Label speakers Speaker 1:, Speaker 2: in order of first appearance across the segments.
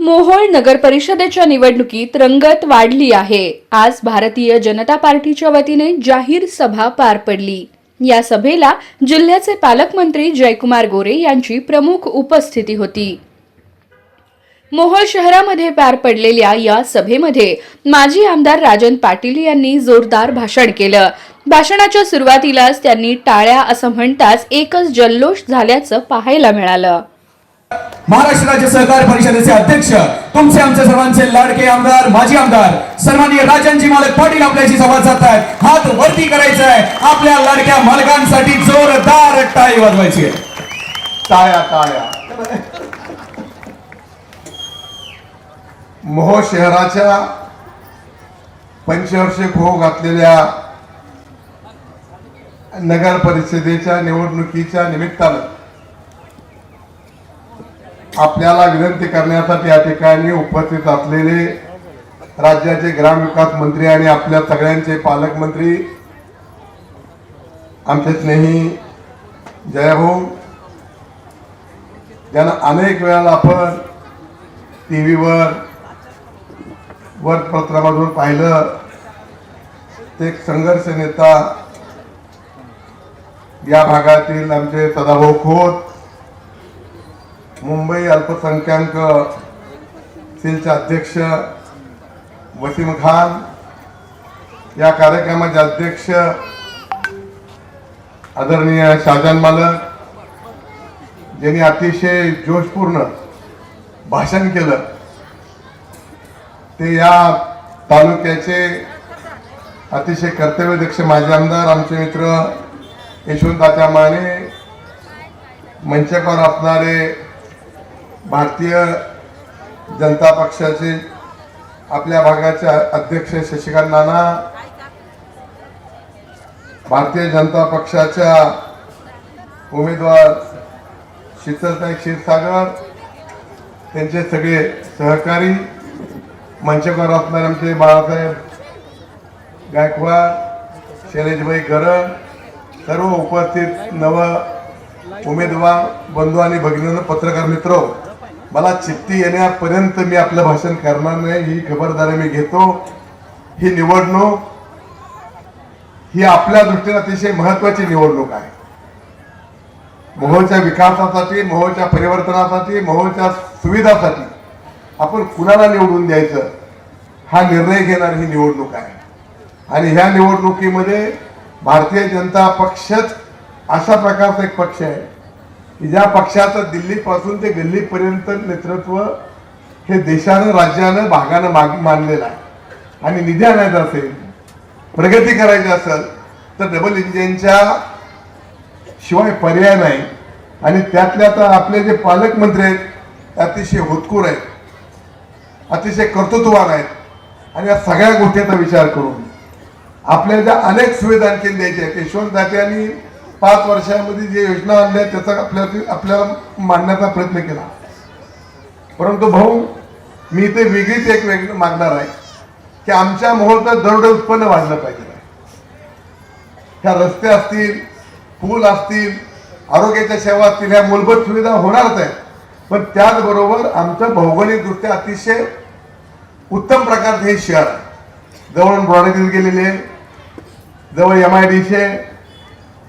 Speaker 1: मोहोळ नगर परिषदेच्या निवडणुकीत रंगत वाढली आहे. आज भारतीय जनता पार्टीच्या वतीने जाहीर सभा पार पडली. या सभेला जिल्ह्याचे पालकमंत्री जयकुमार गोरे यांची प्रमुख उपस्थिती होती. मोहोळ शहरामध्ये पार पडलेल्या या सभेमध्ये माजी आमदार राजन पाटील यांनी जोरदार भाषण केलं. भाषणाच्या सुरुवातीलाच त्यांनी टाळ्या असं म्हणताच एकच जल्लोष झाल्याचं पाहायला मिळालं.
Speaker 2: महाराष्ट्र राज्य सहकार परिषदेचे अध्यक्ष तुमचे आमचे सर्वांचे लाडके आमदार माजी आमदार सन्माननीय राजनजी मालक पाटील आपल्याशी संवाद साधतायत. हात वरती करायचा आहे आपल्या लाडक्या मालकांसाठी जोरदार टाळी वाजवायची
Speaker 3: टाळ्या टाळ्या. मोह शहराच्या पंचवर्षीय खो घातलेल्या नगर परिषदेच्या निवडणुकीच्या निमित्तानं आपल्याला विनंती करण्यासाठी या ठिकाणी उपस्थित असलेले राज्याचे ग्रामविकास मंत्री आणि आपल्या सगळ्यांचे पालकमंत्री आमचे स्नेही जयभाऊ ज्यांना अनेक वेळाला आपण टी व्हीवर वर्तपत्रामधून पाहिलं ते संघर्ष नेता या भागातील आमचे सदाभाऊ खोत मुंबई अल्पसंख्याक सेलचे अध्यक्ष वसीम खान. या कार्यक्रमाचे अध्यक्ष आदरणीय शाहजान मालक ज्यांनी अतिशय जोशपूर्ण भाषण केलं ते या तालुक्याचे अतिशय कर्तव्यदक्ष माजी आमदार आमचे मित्र यशवंत माने मंचकावर असणारे भारतीय जनता पक्षाचे आपल्या भागाचे अध्यक्ष शशिकांत नाना भारतीय जनता पक्षाच्या उमेदवार शीतलताई क्षीरसागर त्यांचे सगळे सहकारी मंचकर असणारे आमचे बाळासाहेब गायकवाड शैलेशभाई गरड सर्व उपस्थित नव उमेदवार बंधू आणि भगिनी पत्रकार मित्र. मला चित्ती येण्यापर्यंत मी आपलं भाषण करणार नाही ही खबरदारी मी घेतो. ही निवडणूक ही आपल्या दृष्टीने अतिशय महत्वाची निवडणूक आहे. मोहोळच्या विकासासाठी मोहोळच्या परिवर्तनासाठी मोहोळच्या सुविधासाठी आपण कुणाला निवडून द्यायचं? हा निर्णय घेणारी ही निवडणूक आहे. आणि ह्या निवडणुकीमध्ये भारतीय जनता पक्षच अशा प्रकारचा एक पक्ष आहे. की ज्या पक्षाचं दिल्लीपासून ते गल्लीपर्यंत नेतृत्व हे देशानं राज्यानं भागानं माग मानलेलं आहे. आणि निधी आणायचा असेल प्रगती करायची असेल तर डबल इंजिनच्या शिवाय पर्याय नाही. आणि त्यातल्या तर आपले जे पालकमंत्री आहेत ते अतिशय होतकूर आहेत. अतिशय कर्तृत्ववान आहेत. आणि या सगळ्या गोष्टीचा विचार करून आपल्या ज्या अनेक सुविधा आणखी द्यायच्या आहेत यशवंत दात्यांनी पाच वर्षामध्ये जे योजना आणल्या त्याचा आपल्या आपल्याला मांडण्याचा प्रयत्न केला. परंतु भाऊ मी ते वेगळीच एक वेग मागणार आहे की आमच्या मोहोळचं दरोडे उत्पन्न वाढलं पाहिजे. ह्या रस्ते असतील पूल असतील आरोग्याच्या सेवा असतील ह्या मूलभूत सुविधा होणारच आहेत. पण त्याचबरोबर आमचं भौगोलिकदृष्ट्या अतिशय उत्तम प्रकारचं हे शहर आहे. जवळ ब्रॉडेतील गेलेले आहे. जवळ एम आय डी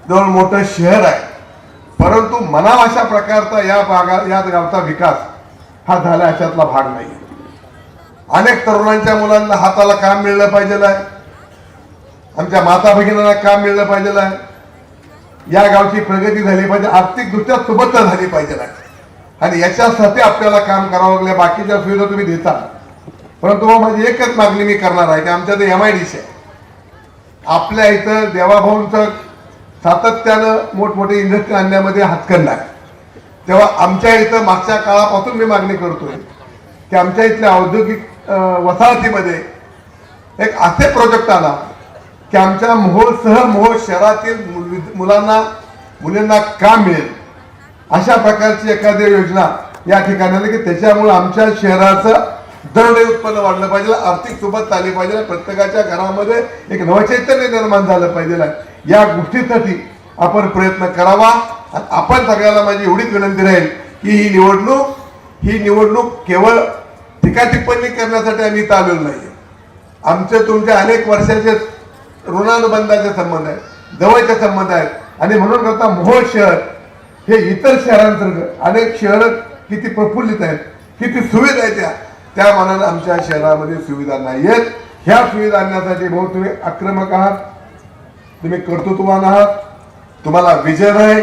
Speaker 3: जवळ मोठं शहर आहे. परंतु मनाव अशा प्रकारचा या भागा या गावचा विकास हा झाला अशातला भाग नाही. अनेक तरुणांच्या मुलांना हाताला काम मिळलं पाहिजे आहे. आमच्या माता भगिनींना काम मिळलं पाहिजे आहे. या गावची प्रगती झाली पाहिजे आर्थिकदृष्ट्या सुबत्ता झाली पाहिजे आहे. आणि याच्यासाठी आपल्याला काम करावं लागलं बाकीच्या सुविधा तुम्ही देता. परंतु मग माझी एकच मागणी मी करणार आहे की आमच्या ते एम आय डी आहे. आपल्या इथं देवाभाऊंचं सातत्यानं मोठमोठे इंडस्ट्री आणण्यामध्ये हातखंड आहे. तेव्हा आमच्या इथं मागच्या काळापासून मी मागणी करतोय की आमच्या इथल्या औद्योगिक वसाहतीमध्ये एक असे प्रोजेक्ट आला की आमच्या मोहोळसह मोहोळ शहरातील मुलांना मुलींना काम मिळेल. अशा प्रकारची एखादी योजना या ठिकाणी आली की त्याच्यामुळे आमच्या शहराचं दरडे उत्पन्न वाढलं पाहिजे आर्थिक सोबत आली पाहिजे प्रत्येकाच्या घरामध्ये एक नवचैतन्य निर्माण झालं पाहिजे. या गोष्टीसाठी आपण प्रयत्न करावा. आणि आपण सगळ्याला माझी एवढीच विनंती राहील की ही निवडणूक ही निवडणूक केवळ टीका टिप्पणी करण्यासाठी आम्ही इथं आलेलो नाही आमचे तुमच्या अनेक वर्षाचे ऋणानुबंधाचे संबंध आहेत जवळचे संबंध आहेत. आणि म्हणून करता मोहोळ शहर हे इतर शहरांसारखं अनेक शहर किती प्रफुल्लित आहेत किती सुविधा आहेत त्या त्या मनानं आमच्या शहरामध्ये सुविधा नाही आहेत ह्या सुविधा आणण्यासाठी भाऊ तुम्ही आक्रमक आहात. तुम्ही कर्तृत्वान आहात. तुम्हाला विजय आहे.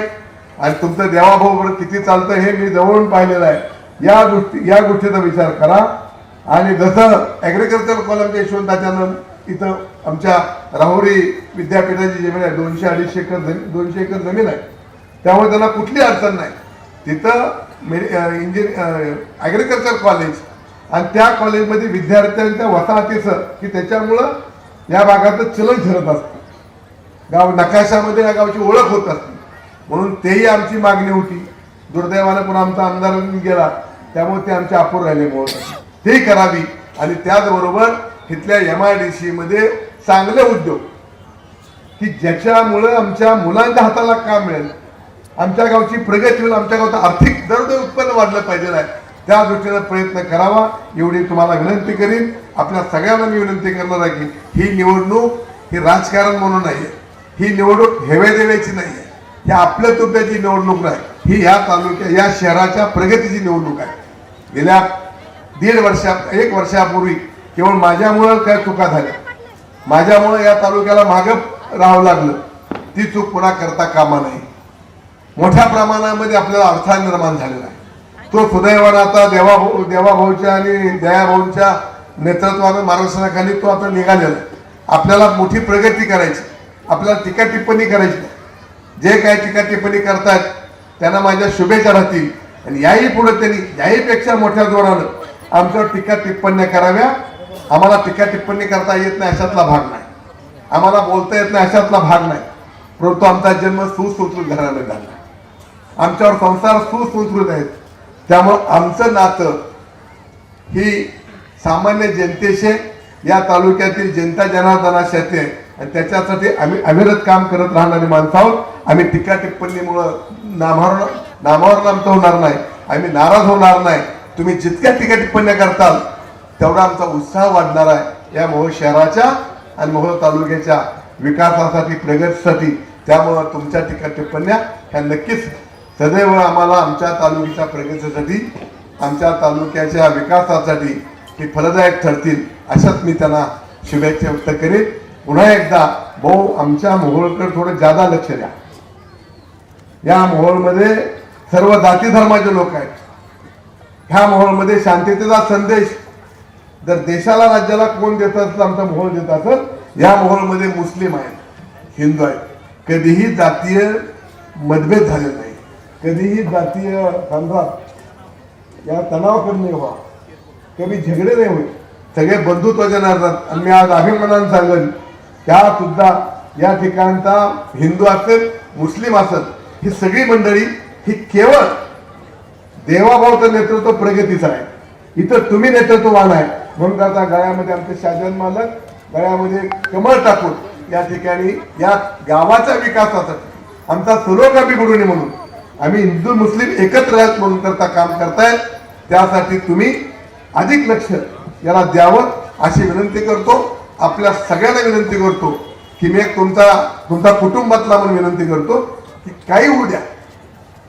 Speaker 3: आणि तुमचं देवाभाऊ किती चालतं हे मी जवळून पाहिलेलं आहे. या गोष्टी या गोष्टीचा विचार करा. आणि जसं ॲग्रिकल्चर कॉलेजच्या यशवंताच्यानं इथं आमच्या राहुरी विद्यापीठाची जमीन आहे दोनशे अडीचशे एकर जमीन दोनशे एकर जमीन आहे. त्यामुळे त्यांना कुठली अडचण नाही. तिथं इंजिन ॲग्रिकल्चर कॉलेज आणि त्या कॉलेजमध्ये विद्यार्थ्यांच्या वसाहतीचं की त्याच्यामुळं या भागाचं चलन ठरत असतं. गाव नकाशामध्ये या गावची ओळख होत असते. म्हणून तेही आमची मागणी होती. दुर्दैवाने पण आमचा आमदार गेला. त्यामुळे ते आमचे अपूर राहिले मोळ तेही करावी. आणि त्याचबरोबर इथल्या एम आय डी सी मध्ये चांगले उद्योग. की ज्याच्यामुळं आमच्या मुलांच्या हाताला काम मिळेल. आमच्या गावची प्रगती होईल. आमच्या गावचं आर्थिक दरडोई उत्पन्न वाढलं पाहिजे आहे त्या दृष्टीनं प्रयत्न करावा. एवढी तुम्हाला विनंती करीन. आपल्या सगळ्यांना मी विनंती करणार आहे की ही निवडणूक ही राजकारण म्हणून नाही आहे ही निवडणूक हेवे नाही आहे. ही आपल्या तुब्याची निवडणूक नाही. ही या तालुक्या या शहराच्या प्रगतीची निवडणूक आहे. गेल्या दीड वर्षा एक वर्षापूर्वी केवळ माझ्यामुळं काय चुका झाल्या. माझ्यामुळं या तालुक्याला मागं राहावं लागलं. ती चूक पुन्हा करता कामा नाही मोठ्या प्रमाणामध्ये आपल्याला अडथळा निर्माण झालेला आहे. तो सुदैवानं आता देवाभाऊ देवाभाऊच्या आणि दयाभाऊंच्या नेतृत्वानं मार्गदर्शनाखाली तो आता निघालेला आहे. आपल्याला मोठी प्रगती करायची आपल्याला टीका टिप्पणी करायची. नाही. जे काय टीका टिप्पणी करतात त्यांना माझ्या शुभेच्छा राहतील. आणि याही पुढे त्यांनी याहीपेक्षा मोठ्या जोरानं आमच्यावर टीका टिप्पण्या कराव्या. आम्हाला टीका टिप्पणी करता येत नाही अशातला भाग नाही. आम्हाला बोलता येत नाही अशातला भाग नाही. परंतु आमचा जन्म सुसंस्कृत घराने झाला. आमच्यावर संसार सुसंस्कृत आहेत त्यामुळं आमचं नातं ही सामान्य जनतेशी या तालुक्यातील जनता जनार्दनाशी आहे. आणि त्याच्यासाठी आम्ही अविरत काम करत राहणारी माणसं आहोत. आम्ही टीका टिप्पणीमुळं नामावर नामावर आमचं होणार नाही. आम्ही नाराज होणार नाही. तुम्ही जितक्या टीका टिप्पण्या करताल तेवढा आमचा उत्साह वाढणार आहे. या मोहोळ शहराच्या आणि मोहोळ तालुक्याच्या विकासासाठी प्रगतीसाठी त्यामुळं तुमच्या टीका टिप्पण्या ह्या नक्कीच सदैव आम्हाला आमच्या तालुक्याच्या प्रगतीसाठी आमच्या तालुक्याच्या विकासासाठी हे फलदायक ठरतील अशाच मी त्यांना शुभेच्छा व्यक्त करेन. पुन्हा एकदा भाऊ आमच्या मोहोळकडे थोडं जादा लक्ष द्या. या मोहोळमध्ये सर्व जाती धर्माचे लोक आहेत. ह्या मोहोळमध्ये शांततेचा संदेश जर देशाला राज्याला कोण देत असलं आमचा मोहोळ देत असत या मोहोळमध्ये मुस्लिम आहेत हिंदू आहेत. कधीही जातीय मतभेद झाले नाही. कधीही जातीय समजा या तणाव कमी व्हा. कधी झगडे नाही होईल सगळे बंधुत्वाच्या नात्यात आणि मी आज अभिमानानं सांगेन त्या सुद्धा या ठिकाणचा हिंदू असेल मुस्लिम असत ही सगळी मंडळी ही केवळ देवाभावचं नेतृत्व प्रगतीचं आहे. इथं तुम्ही नेतृत्ववान आहे. म्हणून आता गळ्यामध्ये आमचे शाजन मालक गळ्यामध्ये कमळ टाकून या ठिकाणी या गावाच्या विकासासाठी आमचा सरोगामी नये म्हणून. आम्ही हिंदू मुस्लिम एकत्र आहेत म्हणून करता काम करतायत त्यासाठी तुम्ही अधिक लक्ष याला द्यावं अशी विनंती करतो. आपल्या सगळ्यांना विनंती करतो की मी एक तुमचा तुमचा कुटुंबातला म्हणून विनंती करतो की काही होऊ द्या.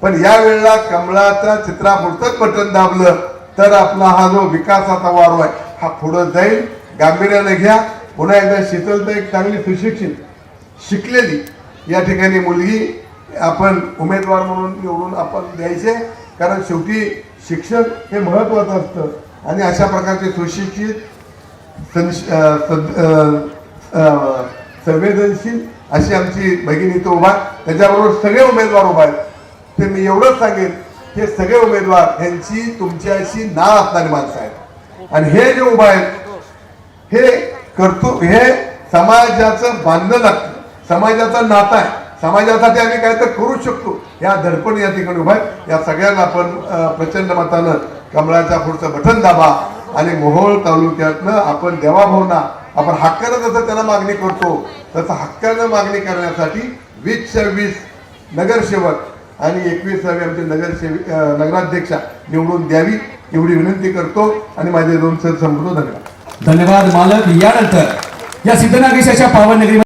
Speaker 3: पण या वेळेला कमळाच्या चित्रापुरतंच बटन दाबलं तर आपला हा जो विकासाचा वारो आहे हा पुढं जाईल. गांभीर्याने घ्या. पुन्हा एकदा शीतलता एक चांगली सुशिक्षित शिकलेली. या ठिकाणी मुलगी आपण उमेदवार म्हणून निवडून आपण द्यायचे. कारण शेवटी शिक्षण हे महत्वाचं असतं. आणि अशा प्रकारचे सुशिक्षित संवेदनशील अशी आमची भगिनी इथं उभा आहे. त्याच्याबरोबर सगळे उमेदवार उभा आहेत. ते मी एवढंच सांगेन हे सगळे उमेदवार यांची तुमच्याशी नाळ असणारी माणसं आहेत. आणि हे जे उभा आहेत हे करतो हे समाजाचं बांधणं लागतं समाजाचं नाता आहे. समाजासाठी आम्ही काय तर करू शकतो. या धडपण या ठिकाणी उभा आहे या सगळ्यांना आपण प्रचंड मतानं कमळाच्या पुढचं बटन दाबा. आणि मोहोळ तालुक्यातनं आपण देवाभावना आपण हक्कानं जसं त्यांना मागणी करतो तसं हक्कानं मागणी करण्यासाठी वीसच्या वीस नगरसेवक आणि एकवीसावी आमचे नगरसेवी नगराध्यक्षा निवडून द्यावी एवढी विनंती करतो आणि माझे दोन सर संपतो धन्यवाद.
Speaker 2: धन्यवाद मालक. यानंतर या सिद्धनागेशाच्या पावन नगरी